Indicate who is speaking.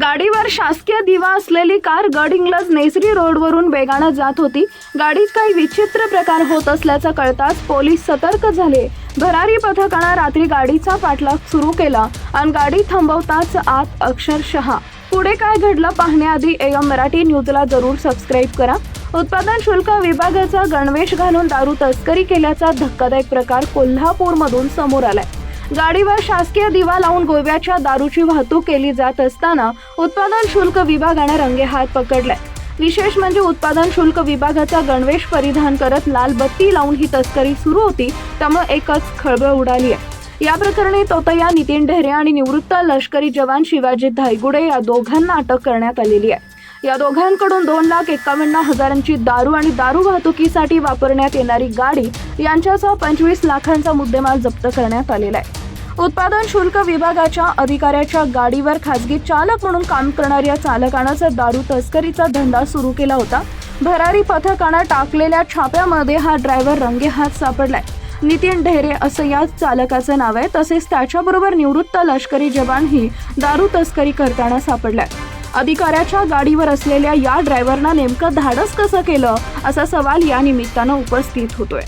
Speaker 1: गाडीवर शासकीय दिवा असलेली कार गडहिंग्लज नेसरी रोडवरून वेगानं जात होती. गाडीत काही विचित्र प्रकार होत असल्याचं कळताच पोलीस सतर्क झाले. भरारी पथकानं रात्री गाडीचा पाठलाग सुरू केला आणि गाडी थांबवताच आत अक्षरशः. पुढे काय घडलं पाहण्याआधी एम मराठी न्यूजला जरूर सबस्क्राईब करा. उत्पादन शुल्क विभागाचा गणवेश घालून दारू तस्करी केल्याचा धक्कादायक प्रकार कोल्हापूरमधून समोर आलाय. गाडीवर शासकीय दिवा लावून गोव्याच्या दारूची वाहतूक केली जात असताना उत्पादन शुल्क विभागाने रंगेहात पकडलाय. विशेष म्हणजे उत्पादन शुल्क विभागाचा गणवेश परिधान करत लाल बत्ती लावून ही तस्करी सुरू होती त्यामुळे एकच खळबळ उडाली आहे. या प्रकरणी तोतया नितीन ढेरे आणि निवृत्त लष्करी जवान शिवाजी धायगुडे या दोघांना अटक करण्यात आलेली आहे. या दोघांकडून दोन लाख एकावन्न हजारांची दारू आणि दारू वाहतुकीसाठी वापरण्यात येणारी गाडी यांच्यासह पंचवीस लाखांचा मुद्देमाल जप्त करण्यात आलेला आहे. उत्पादन शुल्क विभागाच्या अधिकाऱ्याच्या गाडीवर खासगी चालक म्हणून काम करणाऱ्या चालकानं दारू तस्करीचा धंदा सुरू केला होता. भरारी पथकानं टाकलेल्या छाप्यामध्ये हा ड्रायव्हर रंगेहात सापडलाय. नितीन ढेरे असं या चालकाचं नाव आहे. तसेच त्याच्याबरोबर निवृत्त लष्करी जवानही दारू तस्करी करताना सापडलाय. अधिकाऱ्याच्या गाडीवर असलेल्या या ड्रायव्हरनं नेमकं धाडस कसं केलं असा सवाल या निमित्तानं उपस्थित होतोय.